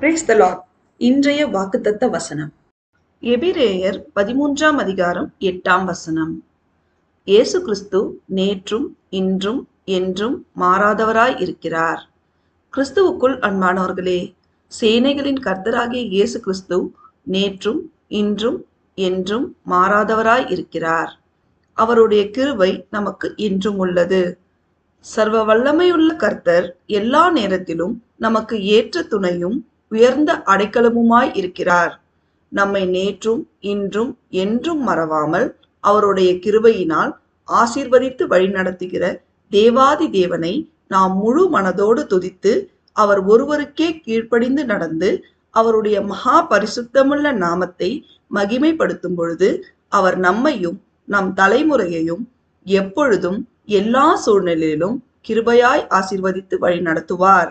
Brace த Lord இன்றைய வாக்குத்தத்த வசனம். எபிரேயர் பதிமூன்றாம் அதிகாரம் எட்டாம் வசனம். இயேசு கிறிஸ்து நேற்றும் இன்றும் என்றும் மாறாதவராய் இருக்கிறார். கிறிஸ்துவுக்குள் அன்பானவர்களே சேனைகளின் கர்த்தராகிய இயேசு கிறிஸ்து நேற்றும் இன்றும் என்றும் மாறாதவராய் இருக்கிறார். அவருடைய கிருபை நமக்கு இன்றும் உள்ளது. சர்வ வல்லமையுள்ள கர்த்தர் எல்லா நேரத்திலும் நமக்கு ஏற்ற துணையும் உயர்ந்த அடைக்கலமுமாய் இருக்கிறார். நம்மை நேற்றும் இன்றும் என்றும் மறவாமல் அவருடைய கிருபையினால் ஆசீர்வதித்து வழிநடத்துகிற தேவாதி தேவனை நாம் முழு மனதோடு துதித்து அவர் ஒருவருக்கே கீழ்ப்படிந்து நடந்து அவருடைய மகா பரிசுத்தமுள்ள நாமத்தை மகிமைப்படுத்தும் பொழுது அவர் நம்மையும் நம் தலைமுறையையும் எப்பொழுதும் எல்லா சூழ்நிலையிலும் கிருபையாய் ஆசிர்வதித்து வழி நடத்துவார்